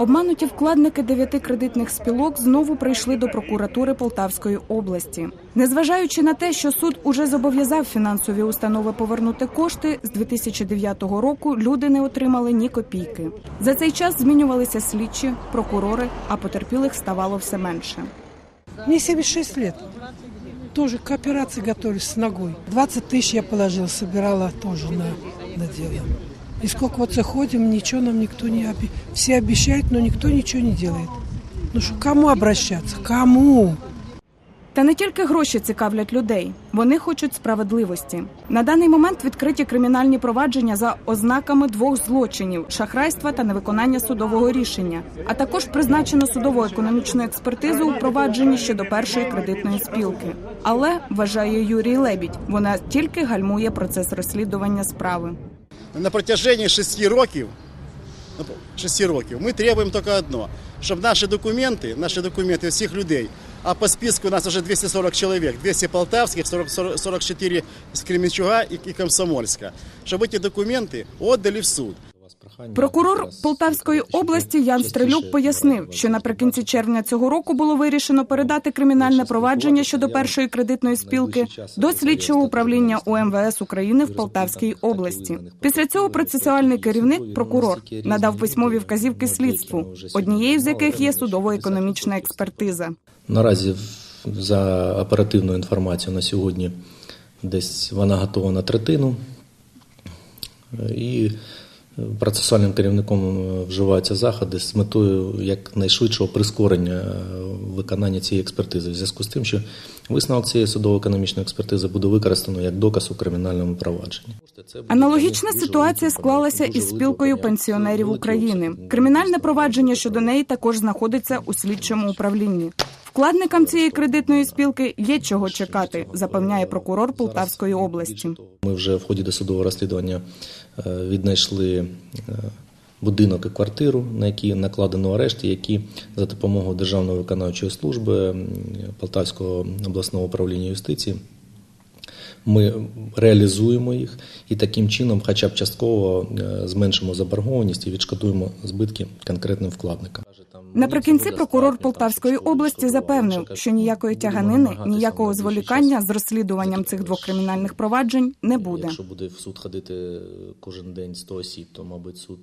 Обмануті вкладники дев'яти кредитних спілок знову прийшли до прокуратури Полтавської області. Незважаючи на те, що суд уже зобов'язав фінансові установи повернути кошти, з 2009 року люди не отримали ні копійки. За цей час змінювалися слідчі, прокурори, а потерпілих ставало все менше. Мне 76 лет. Тоже к операции готовлюсь с ногой. 20 тысяч я положила, собирала тоже на, на дело. И сколько вот заходим, ничего нам никто не обещает. Все обещают, но никто ничего не делает. Ну что, кому обращаться? Кому? Та не тільки гроші цікавлять людей, вони хочуть справедливості. На даний момент відкриті кримінальні провадження за ознаками двох злочинів шахрайства та невиконання судового рішення. А також призначено судово економічну експертизу у провадженні щодо першої кредитної спілки. Але вважає Юрій Лебідь, вона тільки гальмує процес розслідування справи. На протяжении шести років, ну, шести років ми требуємо тільки одно, щоб наші документи, наші документи всіх людей, а по списку у нас вже 240 чоловік, 200 полтавських, 40, 40, 44 з Кременчуга і, і Комсомольська, щоб ці документи віддали в суд. Прокурор Полтавської області Ян Стрелюк пояснив, що наприкінці червня цього року було вирішено передати кримінальне провадження щодо першої кредитної спілки до слідчого управління УМВС України в Полтавській області. Після цього процесуальний керівник, прокурор, надав письмові вказівки слідству, однією з яких є судово-економічна експертиза. Наразі за оперативною інформацією на сьогодні десь вона готова на третину. І процесуальним керівником е, вживаються заходи з метою якнайшвидшого прискорення е, виконання цієї експертизи. В зв'язку з тим, що висновок цієї судово-економічної експертизи буде використано як доказ у кримінальному провадженні. Аналогічна ситуація склалася із спілкою пенсіонерів України. Кримінальне провадження щодо неї також знаходиться у слідчому управлінні. Вкладникам цієї кредитної спілки є чого чекати, запевняє прокурор Полтавської області. Ми вже в ході досудового розслідування е, віднайшли е, будинок і квартиру, на які накладено арешти, які за допомогою Державної виконавчої служби Полтавського обласного управління юстиції. Ми реалізуємо їх і таким чином, хоча б частково е, зменшимо заборгованість і відшкодуємо збитки конкретним вкладникам. Наприкінці прокурор Полтавської області запевнив, що ніякої тяганини, ніякого зволікання з розслідуванням цих двох кримінальних проваджень не буде. Якщо буде в суд ходити кожен день 100 осіб, то мабуть суд